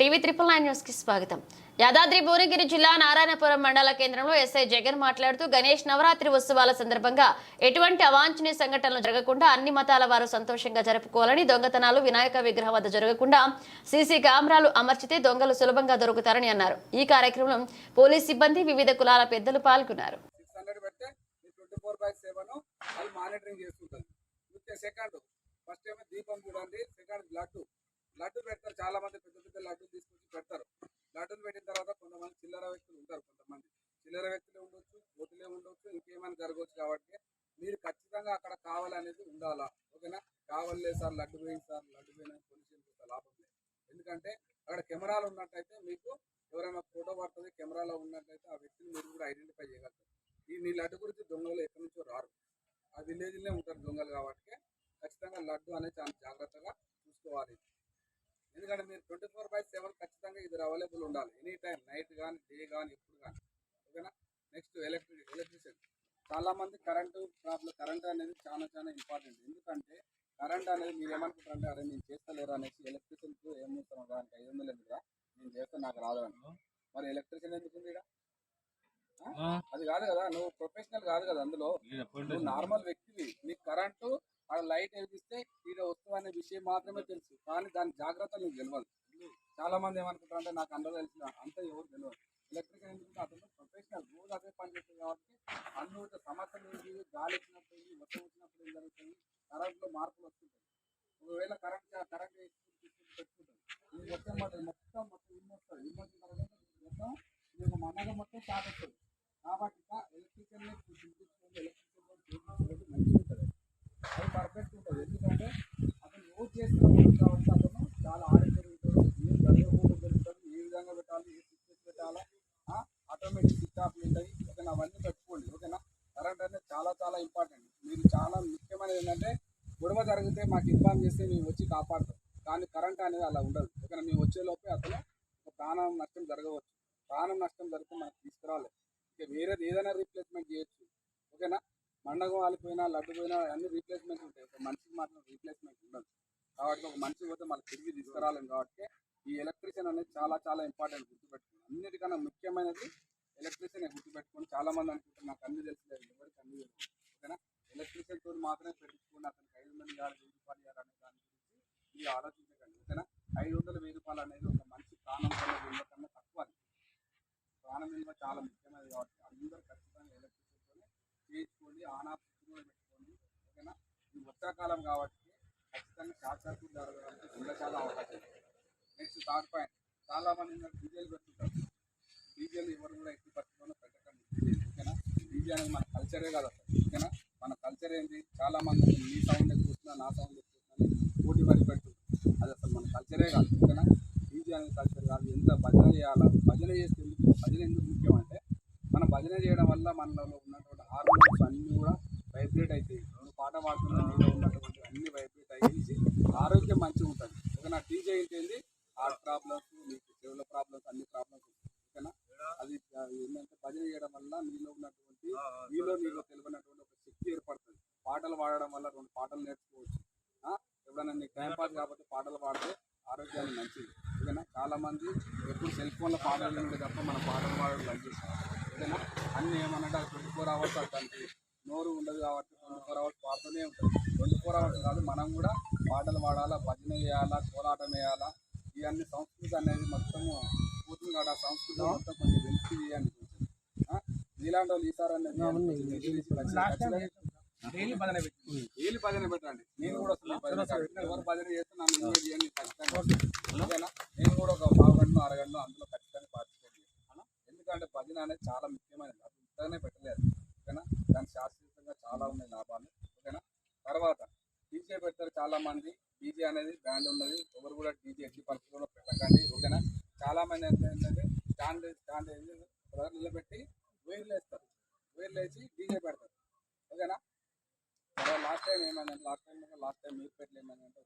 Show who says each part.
Speaker 1: TV triple nine న్యూస్కి స్వాగతం. యాదాద్రి భువనగిరి జిల్లా నారాయణపురం మండల కేంద్రంలో ఎస్ఐ జగన్ మాట్లాడుతూ గణేష్ నవరాత్రి ఉత్సవాల సందర్భంగా ఎటువంటి అవాంఛనీయ సంఘటనలు జరగకుండా అన్ని మతాల వారు సంతోషంగా జరుపుకోవాలని దొంగతనాలు వినాయక విగ్రహం వద్ద జరగకుండా సీసీ కెమెరాలు అమర్చితే దొంగలు సులభంగా దొరుకుతారని అన్నారు. ఈ కార్యక్రమంలో పోలీస్ సిబ్బంది వివిధ కులాల పెద్దలు పాల్గొన్నారు.
Speaker 2: సెకండ్. ఫస్ట్ ఏమో దీపం చూడండి సెకండ్ లడ్డు పెడతారు. చాలా మంది పెద్ద పెద్ద లడ్డు తీసుకొచ్చి పెడతారు. లడ్డులు పెట్టిన తర్వాత కొంతమంది చిల్లర వ్యక్తులు ఉంటారు కొంతమంది. చిల్లర వ్యక్తులే ఉండొచ్చు కోతులే ఉండొచ్చు ఇంకేమైనా జరగవచ్చు కాబట్టి మీరు ఖచ్చితంగా అక్కడ కావాలనేది ఉండాలా? ఓకేనా? కావాలే సార్ లడ్డు పోయింది సార్ లడ్డు పోయిన పోలీసు లాభం లేదు. ఎందుకంటే అక్కడ కెమెరాలు ఉన్నట్టయితే మీకు ఎవరైనా ఫోటో పడుతుంది కెమెరాలో ఉన్నట్టయితే ఆ వ్యక్తిని మీరు కూడా ఐడెంటిఫై చేయగలుగుతారు. ఈ నీ లడ్డు గురించి దొంగలు ఎక్కడి నుంచో రారు. ఆ విలేజ్లోనే ఉంటారు దొంగలు కాబట్టి ఖచ్చితంగా లడ్డు అనేది చాలా జాగ్రత్తగా చూసుకోవాలి. ఎందుకంటే మీరు ట్వంటీ ఫోర్ బై సెవెన్ ఖచ్చితంగా ఇది అవైలబుల్ ఉండాలి. ఎనీ టైం నైట్ కానీ డే కానీ ఎప్పుడు కానీ ఓకేనా? నెక్స్ట్ ఎలక్ట్రిక్ ఎలక్ట్రిసిటీ చాలా మంది కరెంటు ప్రాబ్లం కరెంట్ అనేది చాలా చాలా ఇంపార్టెంట్. ఎందుకంటే కరెంట్ అనేది మీరు ఏమనుకుంటారంటే అరే నేను చేస్తలేరు? అనేసి ఎలక్ట్రిసిటీకి ఏమవుతాను దానికి ఐదు వందలు ఎందుకురా నేను చేస్తే నాకు రాదు అని. మరి ఎలక్ట్రిసిటీ ఎందుకు ఉంది ఈడ? ఆ? అది కాదు కదా నువ్వు ప్రొఫెషనల్ కాదు కదా అందులో. నువ్వు నార్మల్ వ్యక్తివి. నీకు కరెంటు ఆ లైట్ వెలిగిస్తే ఈడ వస్తువు అనే విషయం మాత్రమే తెలుసు. కానీ దాని జాగ్రత్తలు నీకు తెలియదు చాలా మంది ఏమనుకుంటారు అంటే నాకు అందరూ తెలిసిన అంత ఎవరు తెలియదు ఎలక్ట్రికల్ ఎందుకంటే అతను ప్రొఫెషనల్ రోజు అదే పని చేస్తుంది కాబట్టి అన్ని సమస్యలు ఏంటి గాలి వచ్చినప్పుడు ఏంటి వర్షం వచ్చినప్పుడు ఏం జరుగుతుంది? కరెంట్లో మార్పులు వస్తుంటాయి. ఒకవేళ కరెంట్ కరెంట్ పెట్టుకుంటాం ఇది మొత్తం మొత్తం మొత్తం మొత్తం వస్తుంది వచ్చిన తర్వాత మొత్తం ఇది ఒక మనగా మొత్తం స్టార్ట్ వస్తుంది కాబట్టి ఎలక్ట్రికల్ చూపించుకోండి ఎలక్ట్రికల్ మంచిగా ఉంటుంది అది పర్ఫెక్ట్ ఉంటుంది ఎందుకంటే అతను యూజ్ చేస్తున్న వర్క్ కాబట్టి అతను చాలా ఆరోగ్యం ఉంటాడు ఏ గడియ పెరుగుతాడు ఏ విధంగా పెట్టాలి ఏ స్విచ్ పెట్టాలా ఆటోమేటిక్ ఉంటాయి ఓకేనా? అవన్నీ పెట్టుకోండి ఓకేనా? కరెంట్ అనేది చాలా చాలా ఇంపార్టెంట్. మీరు చాలా ముఖ్యమైనది ఏంటంటే గొడవ జరిగితే మాకు ఇన్ఫార్మ్ చేస్తే మేము వచ్చి కాపాడుతాం. కానీ కరెంట్ అనేది అలా ఉండదు ఓకేనా? మేము వచ్చేలోపే అతను ప్రాణం నష్టం జరగవచ్చు. ప్రాణం నష్టం జరిగితే మనకు తీసుకురావాలి. ఇక వేరేది ఏదైనా రీప్లేస్మెంట్ చేయొచ్చు ఓకేనా? మండగం వాలిపోయినా లడ్డు పోయినా అన్ని రీప్లేస్మెంట్ ఉంటాయి. ఒక మనిషికి మాత్రం రీప్లేస్మెంట్ ఉండదు. కాబట్టి ఒక మనిషి పోతే మళ్ళీ తిరిగి తీసుకురాలేం. కాబట్టి ఈ ఎలక్ట్రీషియన్ అనేది చాలా చాలా ఇంపార్టెంట్ గుర్తుపెట్టుకోండి. అన్నిటికన్నా ముఖ్యమైనది ఎలక్ట్రీషియన్ గుర్తుపెట్టుకొని చాలా మంది అనుకుంటారు నాకు అన్ని తెలుసులేదు ఎవరికి అన్ని తెలుసు. ఓకేనా? ఎలక్ట్రీషియన్ తోటి మాత్రమే పెట్టించుకోండి అతనికి ఐదు వందలు ఇవ్వాలి వెయ్యి రూపాయలు ఇవ్వాలనే దాని గురించి మీరు ఆలోచించకండి ఓకేనా? ఐదు వందల వెయ్యి రూపాయలు అనేది ఒక మంచి ప్రాణం కన్నా విలువ కన్నా తక్కువ అది. ప్రాణం విలువ చాలా ముఖ్యమైనది కాబట్టి అందరూ ఖచ్చితంగా ఎలక్ట్రిసిటీతోనే చేయించుకోండి ఆనా పెట్టుకోండి ఓకేనా? ఇది వర్షాకాలం కాబట్టి ఖచ్చితంగా షార్ట్ జరగడానికి ఇంకా చాలా అవకాశం నెక్స్ట్ థర్డ్ పాయింట్. చాలా మంది డీజిల్ పెట్టుకుంటారు డీజేలు ఎవరు కూడా ఎక్కువ పరిస్థితుల్లో పెట్టడం ఓకేనా? డీజే అనేది మన కల్చరే కదా ఓకేనా? మన కల్చర్ ఏంటి చాలా మంది నీ సౌండ్ చూస్తున్నా నా సౌండ్ చూస్తున్నా పోటీ పడి పెట్టు అది అసలు మన కల్చరే కాదు. ఓకేనా? డీజే అనేది కల్చర్ కాదు. ఎంత భజన చేయాలా? భజన చేస్తే ఎందుకు? భజన ఎందుకు ముఖ్యం అంటే మన భజన చేయడం వల్ల మనలో ఉన్నటువంటి హార్మోన్స్ అన్నీ కూడా వైబ్రేట్ అవుతాయి. పాట పాడుతున్న నీలో ఉన్నటువంటి అన్ని వైబ్రేట్ అయ్యేసి ఆరోగ్యం మంచిగా ఉంటుంది. ఓకేనా? డీజే ఏంటి ఏంటంటే భజన చేయడం వల్ల నీలో ఉన్నటువంటి నీలో నీలో తెలియనటువంటి ఒక శక్తి ఏర్పడుతుంది. పాటలు పాడడం వల్ల రెండు పాటలు నేర్చుకోవచ్చు. ఎప్పుడైనా నీకు టైం పాస్ కాబట్టి పాటలు పాడితే ఆరోగ్యానికి మంచిది. ఓకేనా? చాలా మంది ఎప్పుడు సెల్ ఫోన్లో పాటలు వినడం తప్ప మన పాటలు పాడడం చేస్తారు. ఓకేనా? అన్ని ఏమన్నట్టు అది ట్వంటీ ఫోర్ అవర్స్ దానికి నోరు ఉండదు కాబట్టి ట్వంటీ ఫోర్ అవర్స్ పాడుతూనే ఉంటుంది ట్వంటీ ఫోర్ అవర్స్ కాదు మనం కూడా పాటలు పాడాలా భజన చేయాలా కోలాటం వేయాలా ఇవన్నీ సంస్కృతి అనేది మొత్తము పోతుంది కదా ఆ సంస్కృతి మొత్తం కొంచెం కొంచెం ఆ? ఇలాంటి వాళ్ళు ఈసారి అనేది
Speaker 3: డైలీ భజన పెట్టి
Speaker 2: డైలీ భజన పెట్టండి. నేను కూడా కాడికి. ఎవరు భజన చేస్తే నన్ను ఇన్వైట్ చేయండి ఖచ్చితంగా. నేను కూడా ఒక పావు గంటలో అరగంటలో అందులో ఖచ్చితంగా పార్టిసిపేట్ చేస్తాను. ఎందుకంటే భజన అనేది చాలా ముఖ్యమైనది. అది ఇంతగానే పెట్టలేదు. ఓకేనా? దాని శాస్త్రీయంగా చాలా ఉన్నాయి లాభాలు. ఓకేనా? తర్వాత డీజే పెడతారు చాలా మంది. డీజే అనేది బ్యాండ్ ఉన్నది. ఎవరు కూడా డీజే ఎట్టి పరిస్థితుల్లో పెట్టకండి. ఓకేనా? చాలా మంది ఏంటంటే స్టాండ్ స్టాండ్ నిలబెట్టి వైర్లు వేస్తారు వైర్లు వేసి డీజే పెడతారు. ఓకేనా? లాస్ట్ టైం ఏమైందంటే లాస్ట్ టైం లాస్ట్ టైం మీరు పెట్టలేమని అంటే